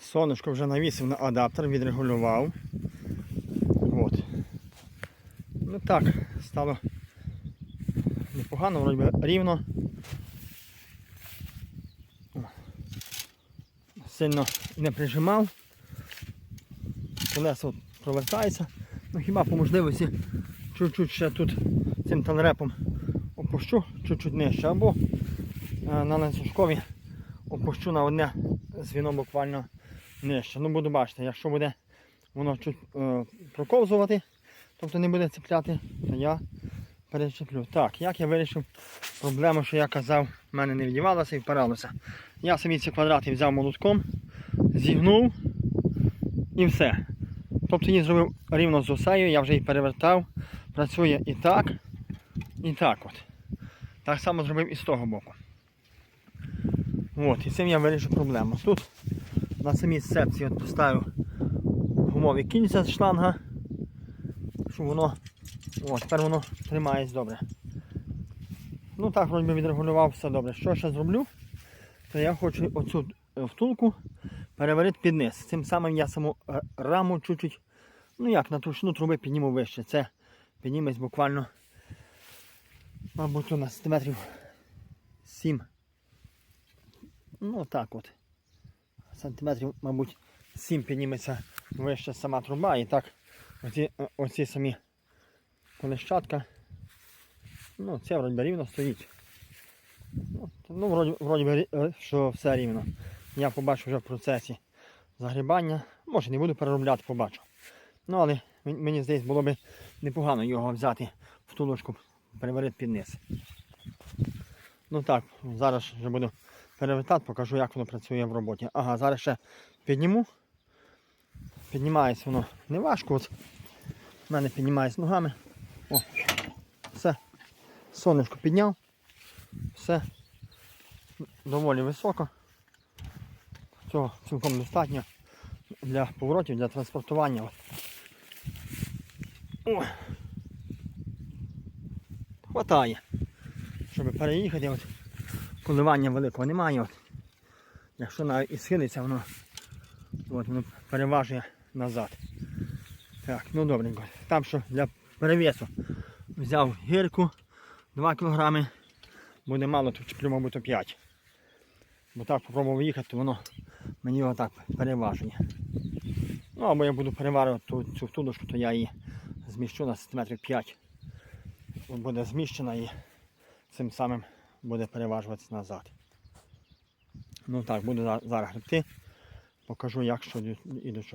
Сонечко вже навісив на адаптер, відрегулював. От. Ну так, стало непогано, вроді рівно. Сильно не прижимав. Колесо провертається. Ну хіба по можливості чуть-чуть ще тут цим танрепом опущу, чуть-чуть нижче, або е, на ланцюжкові опущу на одне звіно буквально нижче. Ну буду бачити, якщо буде воно чуть е, проковзувати, тобто не буде цепляти, то я перечеплю. Так, як я вирішив проблему, що я казав, в мене не вдівалося і впиралося. Я собі ці квадрати взяв молотком, зігнув і все. Тобто її зробив рівно з осею, я вже її перевертав, працює і так, і так от. Так само зробив і з того боку. От, і цим я вирішив проблему. Тут на самій сцепці от поставив гумові кільця з шланга, щоб воно от, тепер воно тримається добре. Ну так, вроді відрегулював все добре. Що ще зроблю? То я хочу оцю е, втулку переварити під низ. Цим самим я саму е, раму чуть-чуть, ну як, на товщину труби підніму вище. Це підніметь буквально, мабуть, на сантиметрів 7. Ну так от. Сантиметрів, мабуть, 7 підніметься вище сама труба. І так оці, е, оці самі колещатка. Ну, це вроді би рівно стоїть. Ну, ну вроді, вроді би, е, що все рівно. Я побачу вже в процесі загрібання. Може не буду переробляти, побачу. Ну але мені здається, було б непогано його взяти в тулочку, переварити під низ. Ну так, зараз вже буду перевертати, покажу, як воно працює в роботі. Ага, зараз ще підніму. Піднімається воно не важко. От. В мене піднімається ногами. О, все. Сонечко підняв. Все доволі високо. Цього цілком достатньо для поворотів, для транспортування. О. Хватає. Щоб переїхати, от, коливання великого немає. От. Якщо навіть і схилиться, воно, от, воно переважує назад. Так, ну добренько. Там що для перевесу взяв гірку 2 кг. Буде мало, то чіплю, мабуть, то 5. Бо так попробував їхати, то воно мені його так переважує. Ну або я буду переварювати ту, цю втулочку, то я її зміщу на сантиметрів 5. Буде зміщена і цим самим буде переважуватися назад. Ну так, буду зараз гребти. Покажу як що і до чого.